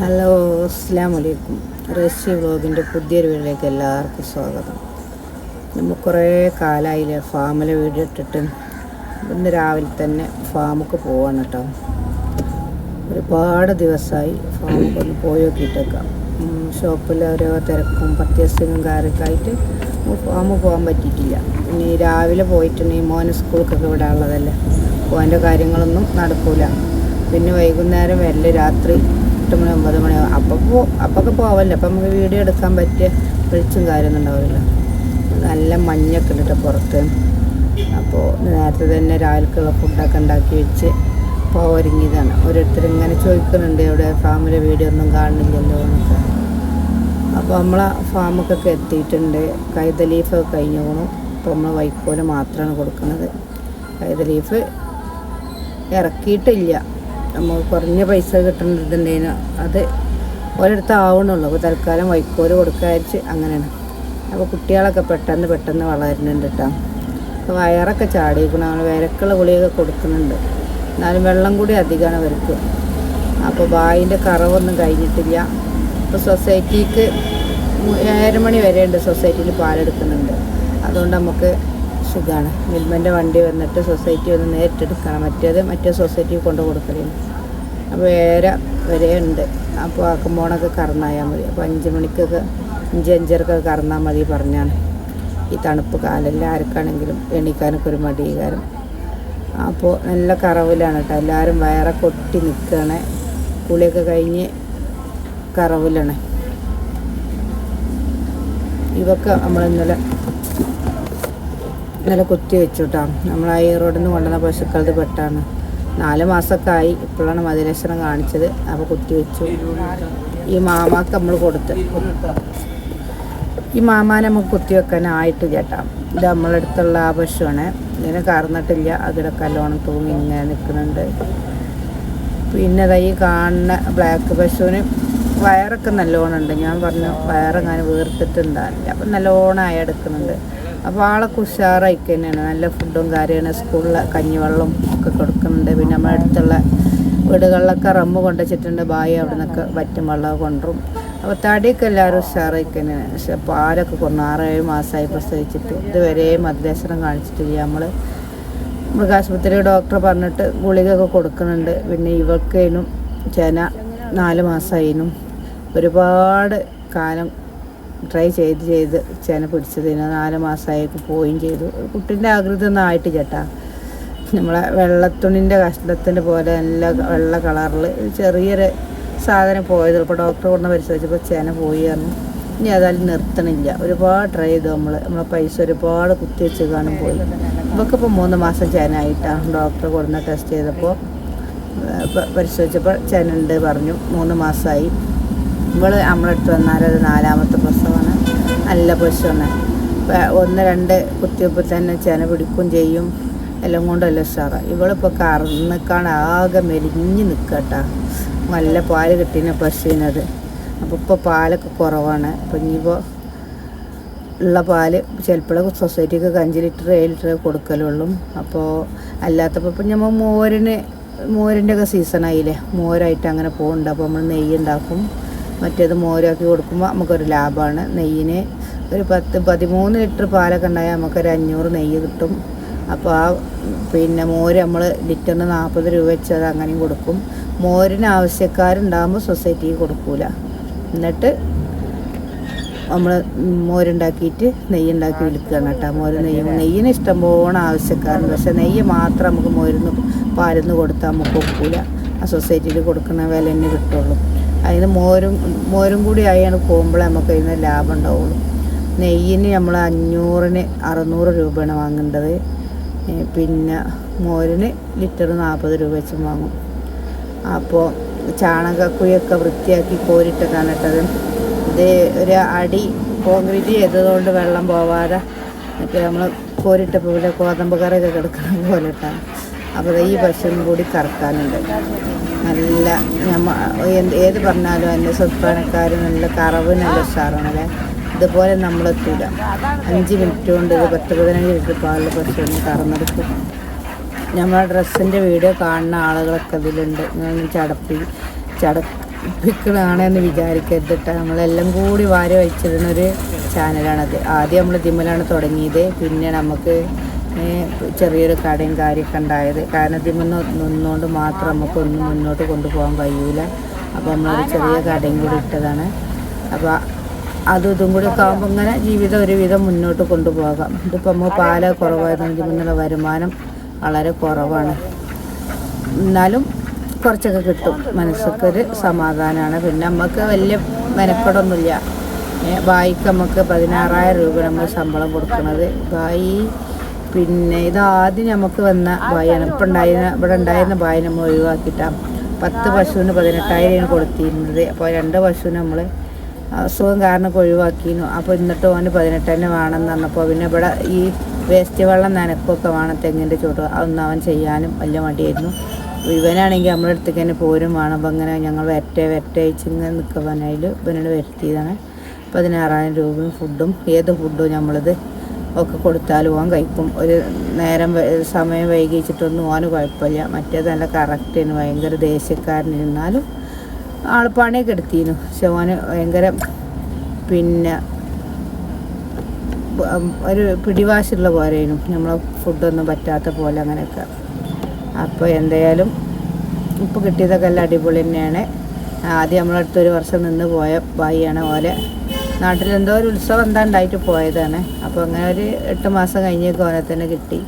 Hello അസ്സാം വലൈക്കും റേസി വ്ളോഗിന്റെ പുതിയൊരു വീട്ടിലേക്ക് എല്ലാവർക്കും സ്വാഗതം. നമ്മൾ കുറേ കാലമായില്ലേ ഫാമിലെ വീഡിയോ ഇട്ടിട്ട്. ഇന്ന് രാവിലെ തന്നെ ഫാമൊക്കെ പോവാണ് കേട്ടോ ഒരുപാട് ദിവസമായി ഫാമൊക്കെ ഒന്ന് പോയി നോക്കിയിട്ടേക്കാം. ഷോപ്പിൽ ഓരോ തിരക്കും പർച്ചേസിങ്ങും കാര്യമൊക്കെ ഫാമ് പോകാൻ പറ്റിയിട്ടില്ല. ഇനി രാവിലെ പോയിട്ടുണ്ടെങ്കിൽ മോനെ സ്കൂൾക്കൊക്കെ വിടാനുള്ളതല്ലേ. പോകാന്റെ കാര്യങ്ങളൊന്നും നടക്കില്ല പിന്നെ വൈകുന്നേരം വരൽ രാത്രി എട്ട് മണി ഒമ്പത് മണി അപ്പോൾ പോ അപ്പൊക്കെ പോവല്ലേ? അപ്പം നമുക്ക് വീഡിയോ എടുക്കാൻ പറ്റിയ വെളിച്ചും കാര്യമൊന്നും ഉണ്ടാവില്ല നല്ല മഞ്ഞൊക്കെ ഉണ്ട് ട്ടോ പുറത്ത്. അപ്പോൾ നേരത്തെ തന്നെ രാവിലേക്കുള്ള ഫുഡൊക്കെ ഉണ്ടാക്കി വെച്ച് ഇപ്പോൾ ഒരുങ്ങിയതാണ്. ഓരോരുത്തർ ഇങ്ങനെ ചോദിക്കുന്നുണ്ട് ഇവിടെ ഫാമിലെ വീഡിയോ ഒന്നും കാണുന്നില്ലല്ലോ എന്നൊക്കെ. അപ്പോൾ നമ്മളെ ഫാമൊക്കെ എത്തിയിട്ടുണ്ട്. കൈത ലീഫ് കഴിഞ്ഞു പോകണം അപ്പോൾ നമ്മൾ വൈക്കോൽ മാത്രമാണ് കൊടുക്കുന്നത്. കൈത ലീഫ് ഇറക്കിയിട്ടില്ല. നമ്മൾ കുറഞ്ഞ പൈസ കിട്ടുന്നുണ്ടെങ്കിൽ അത് ഒരിടത്ത് ആവണുള്ളൂ അപ്പോൾ തൽക്കാലം വൈക്കോൽ കൊടുക്കാതിരിച്ച് അങ്ങനെയാണ്. അപ്പോൾ കുട്ടികളൊക്കെ പെട്ടെന്ന് പെട്ടെന്ന് വളരുന്നുണ്ട് കേട്ടോ അപ്പോൾ വയറൊക്കെ ചാടിയിരിക്കണം നമ്മൾ വിരക്കുള്ള ഗുളിയൊക്കെ കൊടുക്കുന്നുണ്ട്. എന്നാലും വെള്ളം കൂടി അധികമാണ് അവർക്ക് അപ്പോൾ ബായിന്റെ കറവൊന്നും കഴിഞ്ഞിട്ടില്ല. ഇപ്പോൾ സൊസൈറ്റിക്ക് ഏഴര മണി വരെ ഉണ്ട് സൊസൈറ്റിയിൽ പാലെടുക്കുന്നുണ്ട്. അതുകൊണ്ട് നമുക്ക് സുഖമാണ് മിൽമന്റെ വണ്ടി വന്നിട്ട് സൊസൈറ്റി വന്ന് നേരിട്ടെടുക്കണം. മറ്റേത് മറ്റേ സൊസൈറ്റി കൊണ്ടു കൊടുക്കലാണ് അപ്പോൾ ഏഴര വരെ ഉണ്ട്. അപ്പോൾ ആക്കുമ്പോണൊക്കെ കറന്നായാൽ മതി. അപ്പോൾ അഞ്ച് മണിക്കൊക്കെ അഞ്ച് അഞ്ചരക്കൊക്കെ കറന്നാൽ മതി പറഞ്ഞാണ്. ഈ തണുപ്പ് കാലല്ല ആർക്കാണെങ്കിലും എണീക്കാനൊക്കെ ഒരു മടികാരം അപ്പോൾ നല്ല കറവിലാണ് കേട്ടോ എല്ലാവരും വയറെ കൊട്ടി നിൽക്കണേ കുളിയൊക്കെ കഴിഞ്ഞ് കറവിലാണ്. ഇതൊക്കെ നമ്മൾ ഇന്നലെ ഇന്നലെ കുത്തി വെച്ചു കേട്ടോ നമ്മൾ ആ റോഡിൽ നിന്ന് കൊണ്ടുവന്ന പശുക്കളത് പെട്ടാണ്. നാല് മാസമൊക്കെ ആയി ഇപ്പോഴാണ് മതിലക്ഷണം കാണിച്ചത്. അപ്പോൾ കുത്തി വെച്ചു. ഈ മാമാക്ക് നമ്മൾ കൊടുത്ത്. ഈ മാമാനെ നമുക്ക് കുത്തി വെക്കാനായിട്ട് ചേട്ടാ ഇത് നമ്മളടുത്തുള്ള ആ പശുവാണ്. ഇതിനെ കറന്നിട്ടില്ല. അതിടെ കല്ലോണം തൂങ്ങി ഇങ്ങനെ നിൽക്കുന്നുണ്ട് പിന്നെ ഈ കാണുന്ന ബ്ലാക്ക് പശുവിന് വയറൊക്കെ നല്ലോണം ഉണ്ട്. ഞാൻ പറഞ്ഞു വയറെങ്ങനെ വീർത്തിട്ടുണ്ടാവില്ല. അപ്പം നല്ലോണം ആയി എടുക്കുന്നുണ്ട്. അപ്പോൾ ആളൊക്കെ ഉഷാറായി തന്നെയാണ് നല്ല ഫുഡും കാര്യമാണ്. സ്കൂളിലെ കഞ്ഞിവെള്ളം ഒക്കെ കൊടുക്കുന്നുണ്ട്. പിന്നെ നമ്മുടെ അടുത്തുള്ള വീടുകളിലൊക്കെ റമ്മ് കൊണ്ടുവച്ചിട്ടുണ്ട്. ബായി അവിടെ നിന്നൊക്കെ വറ്റും വെള്ളമൊക്കെ കൊണ്ടുവരും. അപ്പോൾ തടിയൊക്കെ എല്ലാവരും ഉഷാറായിക്ക തന്നെയാണ് പക്ഷെ പാലൊക്കെ കൊണ്ടു ആറേഴ് മാസമായി പ്രസവിച്ചിട്ട്. ഇതുവരെ മദ്രസനം കാണിച്ചിട്ടില്ല. നമ്മൾ മൃഗാശുപത്രി ഡോക്ടർ പറഞ്ഞിട്ട് ഗുളികയൊക്കെ കൊടുക്കുന്നുണ്ട്. പിന്നെ ഇവൾക്കേനും ചേന നാല് മാസമായിനും ഒരുപാട് കാലം ട്രൈ ചെയ്ത് ചെയ്ത് ചേന പിടിച്ചതിന് നാല് മാസമായിട്ട് പോവുകയും ചെയ്തു. കുട്ടീന്റെ ആകൃതി ഒന്നും ആയിട്ട് ചേട്ടാ നമ്മളെ വെള്ളത്തുണിന്റെ കഷ്ണത്തിന്റെ പോലെ നല്ല വെള്ള കളറിൽ ചെറിയൊരു സാധനം പോയത് ഇപ്പോൾ ഡോക്ടർ കൊണ്ട് പരിശോധിച്ചപ്പോൾ ചേന പോയി പറഞ്ഞു. ഇനി അതായത് നിർത്തണില്ല. ഒരുപാട് ട്രൈ ചെയ്തു നമ്മൾ. നമ്മളെ പൈസ ഒരുപാട് കുത്തി വെച്ച് കാണും പോയി ഇവക്കിപ്പോൾ മൂന്ന് മാസം ചേന ആയിട്ടാണ് ഡോക്ടർ കൊടുന്ന ടെസ്റ്റ് ചെയ്തപ്പോൾ പരിശോധിച്ചപ്പോൾ ചേന ഉണ്ട് പറഞ്ഞു. മൂന്ന് മാസമായി. ഇവൾ നമ്മളെടുത്ത് വന്നാൽ അത് നാലാമത്തെ പ്രസവമാണ്. നല്ല പശുവാണ് ഒന്ന് രണ്ട് കുത്തിവെപ്പ് തന്നെ ചെന പിടിക്കും ചെയ്യും. എല്ലാം കൊണ്ടല്ല ഉഷാറാണ് ഇവളിപ്പോൾ കറന്നിക്കാണ് ആകെ മെലിഞ്ഞ് നിൽക്കട്ടാ നല്ല പാൽ കിട്ടിയ പശുവിനത്. അപ്പോൾ ഇപ്പോൾ പാലൊക്കെ കുറവാണ്. അപ്പം ഇനിയിപ്പോൾ ഉള്ള പാൽ ചിലപ്പോഴൊക്കെ സൊസൈറ്റിക്ക് അഞ്ച് ലിറ്റർ ഏഴ് ലിറ്റർ കൊടുക്കലുള്ളൂ. അപ്പോൾ അല്ലാത്തപ്പോൾ ഇപ്പം നമ്മൾ മോരിന് മോരിന്റെയൊക്കെ സീസണായില്ലേ? മോരായിട്ട് അങ്ങനെ പോകുന്നുണ്ട് അപ്പോൾ നമ്മൾ നെയ്യ് ഉണ്ടാക്കും. മറ്റേത് മോരാക്കി കൊടുക്കുമ്പോൾ നമുക്കൊരു ലാഭമാണ് നെയ്യിന് ഒരു പത്ത് പതിമൂന്ന് ലിറ്റർ പാലൊക്കെ ഉണ്ടായാൽ നമുക്കൊരു അഞ്ഞൂറ് നെയ്യ് കിട്ടും. അപ്പോൾ ആ പിന്നെ മോര് നമ്മൾ ലിറ്ററിന് നാൽപ്പത് രൂപ വെച്ച് അത് അങ്ങനെയും കൊടുക്കും. മോരിന് ആവശ്യക്കാരുണ്ടാകുമ്പോൾ സൊസൈറ്റിക്ക് കൊടുക്കൂല. എന്നിട്ട് നമ്മൾ മോരുണ്ടാക്കിയിട്ട് നെയ്യ് ഉണ്ടാക്കി വിൽക്കുകയാണ് കേട്ടോ. മോര് നെയ്യ് നെയ്യിന് ഇഷ്ടംപോലെ ആവശ്യക്കാരുണ്ട്. പക്ഷേ നെയ്യ് മാത്രം നമുക്ക് മോരുന്ന് പാലിന്ന് കൊടുത്താൽ നമുക്ക് ഒക്കൂല. ആ സൊസൈറ്റിയിൽ കൊടുക്കുന്ന വില തന്നെ കിട്ടുള്ളൂ. അതിന് മോരും മോരും കൂടി ആയാണ് പോകുമ്പോഴേ നമുക്ക് അതിന് ലാഭം ഉണ്ടാവുള്ളൂ. നെയ്യിന് നമ്മൾ അഞ്ഞൂറിന് അറുന്നൂറ് രൂപയാണ് വാങ്ങേണ്ടത്. പിന്നെ മോരിന് ലിറ്റർ നാൽപ്പത് രൂപ വെച്ചും വാങ്ങും. അപ്പോൾ ചാണകക്കുയൊക്കെ വൃത്തിയാക്കി കോരിട്ടൊക്കെയാണ് ഇട്ടത്. ഇത് ഒരു അടി കോൺക്രീറ്റ് ചെയ്തതുകൊണ്ട് വെള്ളം പോവാതെ മറ്റേ നമ്മൾ കോരിട്ടപ്പോൾ ഇവിടെ ഗോതമ്പ് കറിയൊക്കെ കിടക്കുന്ന പോലെ ഇട്ടാണ്. അപ്പോൾ ഈ പശുവും കൂടി കറക്കാനുണ്ട്. നല്ല എന്ത് ഏത് പറഞ്ഞാലും എന്റെ സ്വൽപ്പനക്കാർ നല്ല കറവ് നല്ല ഉഷാറാണല്ലേ? ഇതുപോലെ നമ്മൾ നമ്മളെത്തൂല. അഞ്ച് മിനിറ്റ് കൊണ്ട് ഇത് പത്ത് പതിനഞ്ച് മിനിറ്റ് പാലിൽ ഒന്ന് കറന്നെടുക്കും. നമ്മളെ ഡ്രസ്സിന്റെ വീഡിയോ കാണുന്ന ആളുകളൊക്കെ അതിലുണ്ട് ഞാൻ ചടപ്പി ചട എന്ന് വിചാരിക്കരുത് കേട്ടോ നമ്മളെല്ലാം കൂടി വാരി വലിച്ചിടുന്നൊരു ചാനലാണത്. ആദ്യം നമ്മൾ തിമ്മലാണ് തുടങ്ങിയത്. പിന്നെ നമുക്ക് ചെറിയൊരു കടയും കാര്യമൊക്കെ ഉണ്ടായത്. കാരണം ഇതിമ്മന്ന് നിന്നുകൊണ്ട് മാത്രം നമുക്കൊന്നും മുന്നോട്ട് കൊണ്ടുപോകാൻ കഴിയൂല. അപ്പോൾ നമ്മളൊരു ചെറിയ കടയും കൂടി ഇട്ടതാണ്. അപ്പോൾ അതും ഇതും കൂടി ഒക്കെ ആകുമ്പോൾ ഇങ്ങനെ ജീവിതം ഒരുവിധം മുന്നോട്ട് കൊണ്ടുപോകാം. ഇതിപ്പോൾ നമ്മൾ പാല കുറവായതുകൊണ്ട് ഇതിൽ വരുമാനം വളരെ കുറവാണ്. എന്നാലും കുറച്ചൊക്കെ കിട്ടും. മനസ്സൊക്കൊരു സമാധാനമാണ്. പിന്നെ നമുക്ക് വലിയ മെനക്കെടൊന്നുമില്ല. ബായിക്ക് നമുക്ക് പതിനാറായിരം രൂപ നമ്മൾ ശമ്പളം കൊടുക്കുന്നത് ബായി പിന്നെ ഇത് ആദ്യം നമുക്ക് വന്ന ബായാണ് ഇപ്പം ഉണ്ടായിരുന്ന ഇവിടെ ഉണ്ടായിരുന്ന ബായി നമ്മൾ ഒഴിവാക്കിയിട്ടാണ് പത്ത് പശുവിന് പതിനെട്ടായിരം കൊടുത്തിരുന്നത്. അപ്പോൾ രണ്ട് പശുവിന് നമ്മൾ അസുഖം കാരണം ഒഴിവാക്കിയിരുന്നു. അപ്പോൾ എന്നിട്ട് ഓന് പതിനെട്ട് വേണം വേണമെന്ന് പറഞ്ഞപ്പോൾ പിന്നെ ഇവിടെ ഈ വേസ്റ്റ് വെള്ളം നനക്കൊക്കെ വേണം തെങ്ങിന്റെ ചുവട്. അതൊന്നും അവൻ ചെയ്യാനും വലിയ മടിയായിരുന്നു. ഇവനാണെങ്കിൽ നമ്മുടെ അടുത്തേക്ക് തന്നെ പോരും വേണം. അപ്പം അങ്ങനെ ഞങ്ങൾ വെറ്റ വെറ്റ ഇങ്ങനെ നിൽക്കുവാനായാലും ഇവനോട് വരുത്തിയതാണ്. പതിനാറായിരം രൂപയും ഫുഡും ഏത് ഫുഡും നമ്മളിത് ഒക്കെ കൊടുത്താലും ഓൻ കഴിക്കും. ഒരു നേരം സമയം വൈകിച്ചിട്ടൊന്നും ഓന് കുഴപ്പമില്ല. മറ്റേത് നല്ല കറക്റ്റിന് ഭയങ്കര ദേഷ്യക്കാരനിരുന്നാലും ആൾ പണിയൊക്കെ എടുത്തിരുന്നു. പക്ഷെ ഓന് ഭയങ്കര പിന്നെ ഒരു പിടിവാശുള്ള പോലെയും നമ്മളെ ഫുഡൊന്നും പറ്റാത്ത പോലെ അങ്ങനെയൊക്കെ. അപ്പോൾ എന്തായാലും ഇപ്പോൾ കിട്ടിയതൊക്കെ എല്ലാം അടിപൊളി തന്നെയാണ്. ആദ്യം നമ്മളടുത്ത് ഒരു വർഷം നിന്ന് പോയ ബായിയാണ് ഓലെ. നാട്ടിലെന്തോ ഒരു ഉത്സവം എന്താ ഉണ്ടായിട്ട് പോയതാണ്. അപ്പോൾ അങ്ങനെ ഒരു എട്ട് മാസം കഴിഞ്ഞേക്ക് ഓനെ തന്നെ കിട്ടി.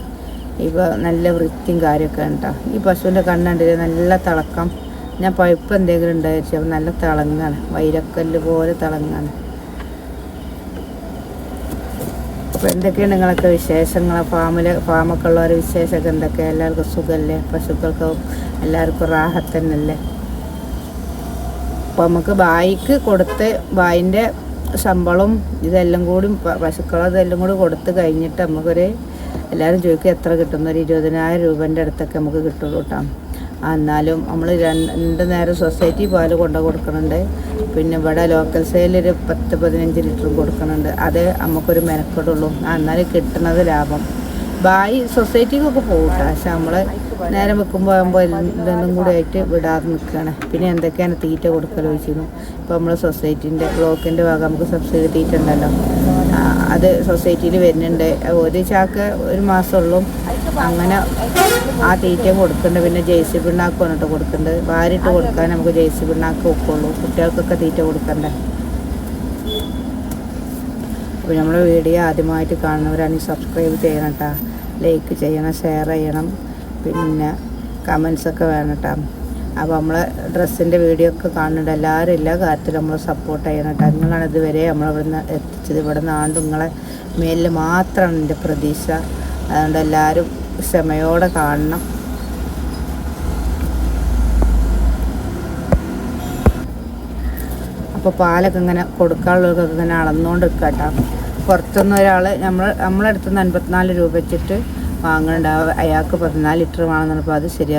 ഇപ്പോൾ നല്ല വൃത്തിയും കാര്യമൊക്കെ ഉണ്ടോ ഈ പശുവിന്റെ കണ്ണുണ്ടില്ല നല്ല തിളക്കം. ഞാൻ പഴുപ്പ് എന്തെങ്കിലും ഉണ്ടായിരിച്ചു അപ്പോൾ നല്ല തിളങ്ങാണ്. വൈരക്കല്ല് പോലെ തിളങ്ങാണ്. അപ്പോൾ എന്തൊക്കെയാണ് നിങ്ങളൊക്കെ വിശേഷങ്ങൾ? ഫാമിൽ ഫാമൊക്കെ ഉള്ളവരെ വിശേഷമൊക്കെ എന്തൊക്കെ എല്ലാവർക്കും സുഖമല്ലേ? പശുക്കൾക്ക് എല്ലാവർക്കും റാഹത്തന്നല്ലേ അപ്പോൾ നമുക്ക് ബായിക്ക് കൊടുത്ത് ബായിന്റെ ശമ്പളം ഇതെല്ലാം കൂടി പശുക്കളും ഇതെല്ലാം കൂടി കൊടുത്ത് കഴിഞ്ഞിട്ട് നമുക്കൊരു എല്ലാവരും ചോദിക്കും എത്ര കിട്ടുന്ന ഒരു ഇരുപതിനായിരം രൂപേന്റെ അടുത്തൊക്കെ നമുക്ക് കിട്ടുള്ളൂ കേട്ടോ എന്നാലും നമ്മൾ രണ്ട് നേരം സൊസൈറ്റി പാൽ കൊണ്ടു കൊടുക്കുന്നുണ്ട് പിന്നെ ഇവിടെ ലോക്കൽ സെയിലൊരു പത്ത് പതിനഞ്ച് ലിറ്ററും കൊടുക്കുന്നുണ്ട് അത് നമുക്കൊരു മെനക്കെടുള്ളൂ. എന്നാലും കിട്ടുന്നത് ലാഭം. ബായി സൊസൈറ്റിക്കൊക്കെ പോകട്ടെ കേട്ടോ പക്ഷെ നമ്മൾ നേരം വെക്കുമ്പോൾ ആകുമ്പോൾ എല്ലാം കൂടി ആയിട്ട് വിടാതെ നിൽക്കുകയാണ് പിന്നെ എന്തൊക്കെയാണ് തീറ്റ കൊടുക്കൽ ചോദിച്ചിരുന്നു. ഇപ്പോൾ നമ്മൾ സൊസൈറ്റീന്റെ ബ്ലോക്കിന്റെ ഭാഗം നമുക്ക് സബ്സിഡി തീറ്റ ഉണ്ടല്ലോ അത് സൊസൈറ്റിയിൽ വരുന്നുണ്ട്. ഒരു ചാക്ക് ഒരു മാസമുള്ളൂ. അങ്ങനെ ആ തീറ്റ കൊടുക്കുന്നുണ്ട്. പിന്നെ ജേഴ്സി പിണ്ണാക്ക് വന്നിട്ട് കൊടുക്കുന്നുണ്ട്. വാരിട്ട് കൊടുക്കാൻ നമുക്ക് ജേഴ്സി പിണ്ണാക്ക് വെക്കുള്ളൂ കുട്ടികൾക്കൊക്കെ തീറ്റ കൊടുക്കണ്ടേ? അപ്പോൾ നമ്മുടെ വീഡിയോ ആദ്യമായിട്ട് കാണുന്നവരാണെങ്കിൽ സബ്സ്ക്രൈബ് ചെയ്യണം കേട്ടോ. ലൈക്ക് ചെയ്യണം ഷെയർ ചെയ്യണം. പിന്നെ കമൻസൊക്കെ വേണം കേട്ടോ അപ്പോൾ നമ്മൾ ഡ്രസ്സിന്റെ വീഡിയോ ഒക്കെ കാണുന്നുണ്ട്. എല്ലാവരും എല്ലാ കാര്യത്തിലും നമ്മൾ സപ്പോർട്ട് ചെയ്യണം കേട്ടോ നിങ്ങളാണ് ഇതുവരെ നമ്മളിവിടുന്ന് എത്തിച്ചത്. ഇവിടെ നിന്ന് ആണ്ട് നിങ്ങളെ മേലിൽ മാത്രമാണ് എന്റെ പ്രതീക്ഷ. അതുകൊണ്ട് എല്ലാവരും ക്ഷമയോടെ കാണണം. അപ്പോൾ പാലൊക്കെ ഇങ്ങനെ കൊടുക്കാനുള്ളവർക്കൊക്കെ ഇങ്ങനെ അളന്നുകൊണ്ട് നിൽക്കുക കേട്ടോ പുറത്തുനിന്ന് ഒരാൾ നമ്മൾ നമ്മളടുത്ത് നിന്ന് അൻപത്തിനാല് രൂപ വെച്ചിട്ട് വാങ്ങുന്നുണ്ട് അയാൾക്ക് പതിനാല് ലിറ്റർ വേണമെന്ന് പറഞ്ഞപ്പോൾ അത് ശരിയാ